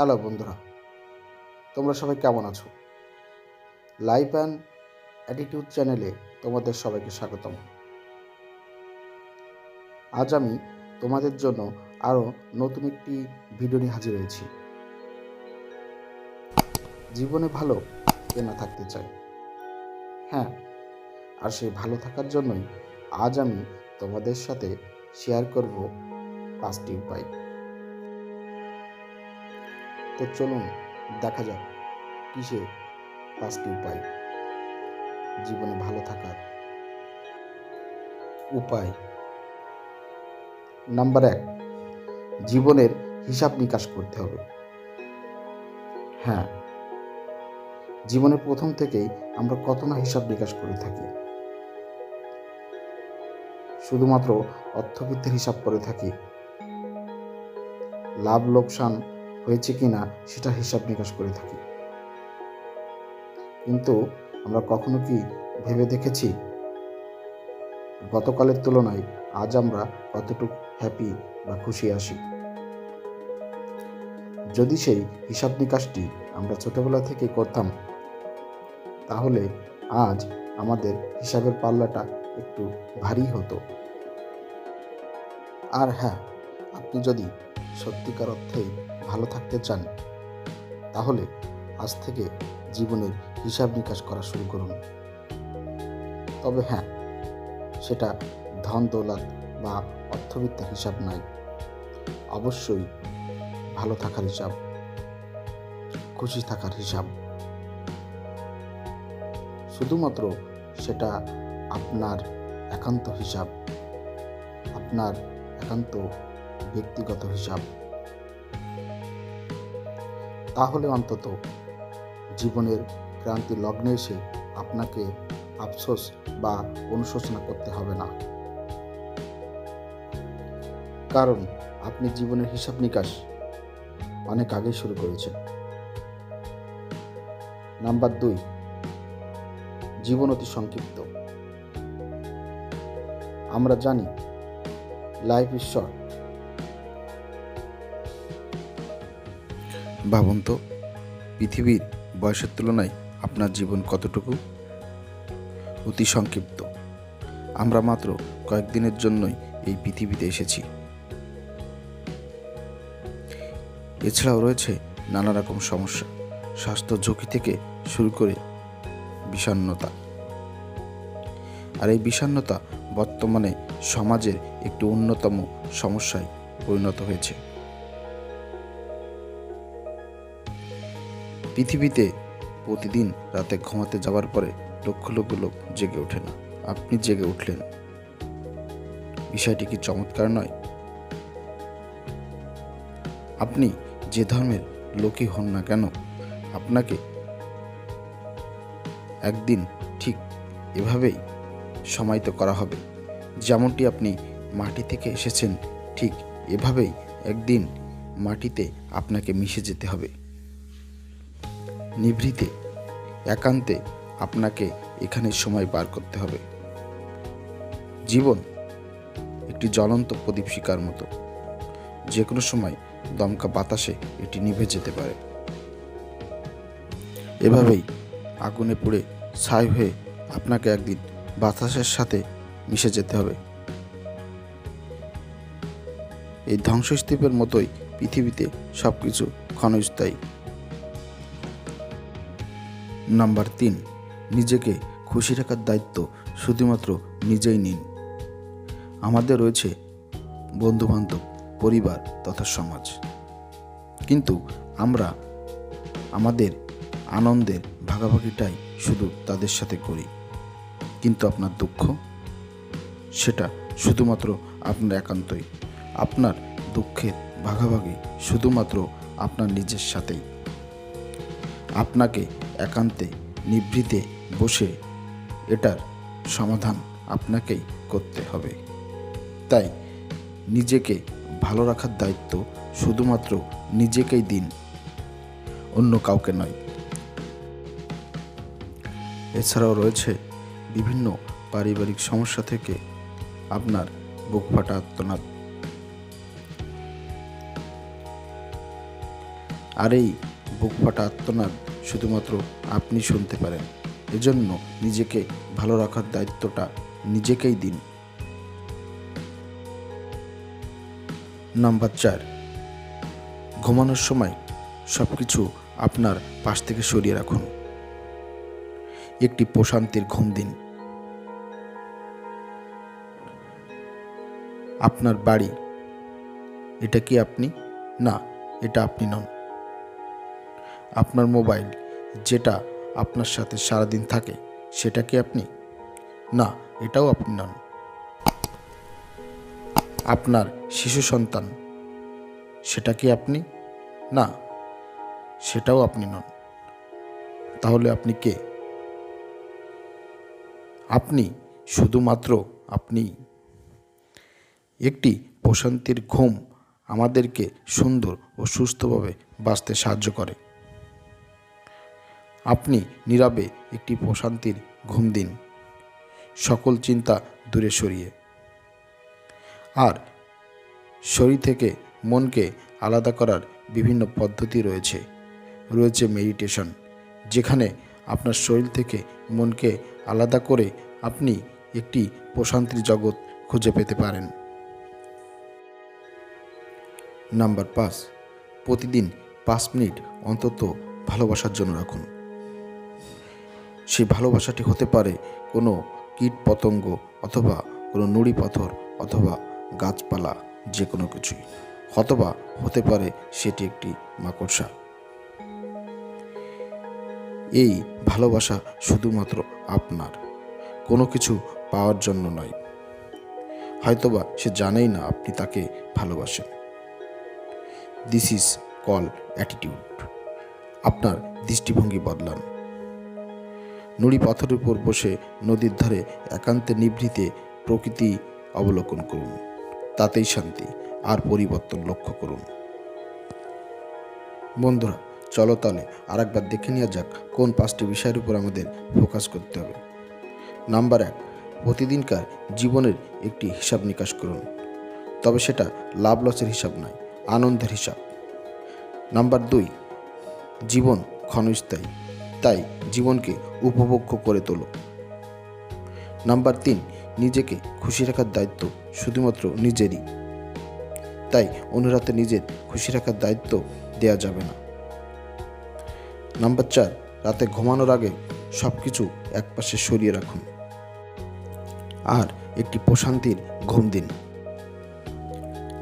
Hello বন্ধুরা, তোমরা সবাই কেমন আছো? লাইফ অ্যান্ড অ্যাটিটিউড চ্যানেলে তোমাদের সবাইকে স্বাগতম। আজ আমি তোমাদের জন্য আরও নতুন একটি ভিডিও নিয়ে হাজির হয়েছি। জীবনে ভালো কে না থাকতে চাই হ্যাঁ আর সেই ভালো থাকার জন্যই আজ আমি তোমাদের সাথে শেয়ার করব পাঁচটি উপায়। তো চলুন দেখা যাক কিসে পাঁচটি উপায়। জীবনে ভালো থাকার উপায়। নাম্বার এক, জীবনের হিসাব নিকাশ করতে হবে। হ্যাঁ জীবনের প্রথম থেকেই আমরা কত না হিসাব নিকাশ করে থাকি। শুধুমাত্র অর্থবিত্তের হিসাব করে থাকি। লাভ, লোকসান হয়েছে কিনা সেটা হিসাব নিকাশ করে থাকি। কিন্তু আমরা কখনো কি ভেবে দেখেছি? গতকালের তুলনায় আজ আমরা কতটুকু হ্যাপি বা খুশি আসি যদি সেই হিসাব নিকাশটি আমরা ছোটবেলা থেকে করতাম, তাহলে আজ আমাদের হিসাবের পাল্লাটা একটু ভারী হতো। আর হ্যাঁ আপনি যদি সত্যিকার অর্থেই ভালো থাকতে চান, তাহলে আজ থেকে জীবনের হিসাব নিকাশ করা শুরু করুন। তবে হ্যাঁ সেটা ধন দৌলত বা অর্থবিত্তের হিসাব নাই অবশ্যই ভালো থাকার হিসাব, খুশি থাকার হিসাব। শুধুমাত্র সেটা আপনার একান্ত হিসাব, আপনার একান্ত ব্যক্তিগত হিসাব। তাহলে অন্তত জীবনের ক্রান্তি লগ্নে এসে আপনাকে আফসোস বা অনুশোচনা করতে হবে না। কারণ আপনি জীবনের হিসাব নিকাশ অনেক আগে শুরু করেছেন। নাম্বার দুই, জীবন অতি সংক্ষিপ্ত। আমরা জানি লাইফ ইজ শর্ট ভাবুন তো পৃথিবীর বয়সের তুলনায় আপনার জীবন কতটুকু? অতি সংক্ষিপ্ত। আমরা মাত্র কয়েকদিনের জন্যই এই পৃথিবীতে এসেছি। এছাড়াও রয়েছে নানা রকম সমস্যা, স্বাস্থ্য ঝুঁকি থেকে শুরু করে বিষণ্ণতা। আর এই বিষণ্ণতা বর্তমানে সমাজের একটি অন্যতম সমস্যায় পরিণত হয়েছে। পৃথিবীতে প্রতিদিন রাতে ঘুমাতে যাওয়ার পরে লক্ষ লক্ষ লোক জেগে ওঠে না। আপনি জেগে উঠলেন। বিষয়টি কি চমৎকার নয়? আপনি যে ধর্মের লোকই হন না কেন, আপনাকে একদিন ঠিক এভাবেই সমাহিত করা হবে। যেমনটি আপনি মাটি থেকে এসেছেন, ঠিক এভাবেই একদিন মাটিতে আপনাকে মিশে যেতে হবে। নিভৃতে, একান্তে আপনাকে এখানে সময় পার করতে হবে। জীবন একটি জ্বলন্ত প্রদীপ শিকার মতো। যে কোনো সময় দমকা বাতাসে এটি নিভে যেতে পারে। এভাবেই আগুনে পুড়ে ছাই হয়ে আপনাকে একদিন বাতাসের সাথে মিশে যেতে হবে। এই ধ্বংসস্তূপের মতোই পৃথিবীতে সব কিছু ক্ষণস্থায়ী। নাম্বার তিন, নিজেকে খুশি রাখার দায়িত্ব শুধুমাত্র নিজেই নিন। আমাদের রয়েছে বন্ধুবান্ধব, পরিবার তথা সমাজ। কিন্তু আমরা আমাদের আনন্দের ভাগাভাগিটাই শুধু তাদের সাথে করি। কিন্তু আপনার দুঃখ? সেটা শুধুমাত্র আপনার একান্তই। আপনার দুঃখের ভাগাভাগি শুধুমাত্র আপনার নিজের সাথেই। আপনাকে একান্তে, নিভৃতে বসে এটার সমাধান আপনাকেই করতে হবে। তাই নিজেকে ভালো রাখার দায়িত্ব শুধুমাত্র নিজেকেই দিন, অন্য কাউকে নয়। এছাড়াও রয়েছে বিভিন্ন পারিবারিক সমস্যা থেকে আপনার বুক ফাটা আত্মনাদ আর এই বুক ফাটা আত্মনাদ শুধুমাত্র আপনি শুনতে পারেন। এজন্য নিজেকে ভালো রাখার দায়িত্বটা নিজেকেই দিন। নাম্বার চার। ঘুমানোর সময় সব কিছু আপনার পাশ থেকে সরিয়ে রাখুন। একটি প্রশান্তির ঘুম দিন। আপনার বাড়ি, এটা কি আপনি? না, এটা আপনি নন। আপনার মোবাইল যেটা আপনার সাথে সারাদিন থাকে, সেটা কি আপনি? না, এটাও আপনি নন। আপনার শিশু সন্তান, সেটা কি আপনি? না, সেটাও আপনি নন। তাহলে আপনি কে? আপনি শুধুমাত্র আপনি। একটি প্রশান্তির ঘুম আমাদেরকে সুন্দর ও সুস্থভাবে বাঁচতে সাহায্য করে। আপনি নীরবে একটি প্রশান্তির ঘুম দিন। সকল চিন্তা দূরে সরিয়ে। আর শরীর থেকে মনকে আলাদা করার বিভিন্ন পদ্ধতি রয়েছে। রয়েছে মেডিটেশন যেখানে আপনার শরীর থেকে মনকে আলাদা করে আপনি একটি প্রশান্তির জগৎ খুঁজে পেতে পারেন। নাম্বার পাঁচ, প্রতিদিন পাঁচ মিনিট অন্তত ভালোবাসার জন্য রাখুন। সেই ভালোবাসাটি হতে পারে কোনো কীট পতঙ্গ অথবা কোনো নুড়ি পাথর অথবা গাছপালা যে কোনো কিছুই অথবা হতে পারে সেটি একটি মাকড়সা। এই ভালোবাসা শুধুমাত্র আপনার, কোনো কিছু পাওয়ার জন্য নয়। হয়তোবা সে জানেই না আপনি তাকে ভালোবাসেন। দিস ইজ কল অ্যাটিটিউড আপনার দৃষ্টিভঙ্গি বদলান। নুড়ি পাথরের উপর বসে নদীর ধারে একান্তে নিভৃতে প্রকৃতি অবলোকন করুন। তাতেই শান্তি আর পরিবর্তন লক্ষ্য করুন। বন্ধুরা, চলো তাহলে আরেকবার দেখে নেওয়া যাক কোন পাঁচটি বিষয়ের উপর আমাদের ফোকাস করতে হবে। নাম্বার এক, প্রতিদিনকার জীবনের একটি হিসাব নিকাশ করুন। তবে সেটা লাভ লসের হিসাব নয়, আনন্দের হিসাব। নাম্বার দুই, জীবন ক্ষণস্থায়ী। তাই জীবনকে উপভোগ্য করে তোলো। নাম্বার তিন, নিজেকে খুশি রাখার দায়িত্ব শুধুমাত্র নিজেরই। তাই অন্যের হাতে নিজের খুশি রাখার দায়িত্ব দেয়া যাবে না। নাম্বার চার, রাতে ঘুমানোর আগে সব কিছু একপাশে সরিয়ে রাখুন। আর একটি প্রশান্তির ঘুম দিন।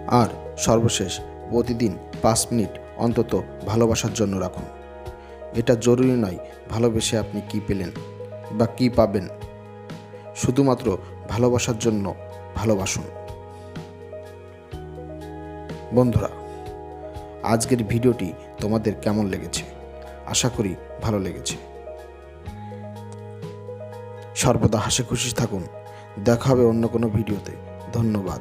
আর সর্বশেষ প্রতিদিন পাঁচ মিনিট অন্তত ভালোবাসার জন্য রাখুন। এটা জরুরি নয়, ভালোবেসে আপনি কি পেলেন বা কি পাবেন। শুধুমাত্র ভালোবাসার জন্য ভালোবাসুন। বন্ধুরা, আজকের ভিডিওটি তোমাদের কেমন লেগেছে? আশা করি ভালো লেগেছে। সর্বদা হাসি খুশি থাকুন। দেখা হবে অন্য কোনো ভিডিওতে। ধন্যবাদ।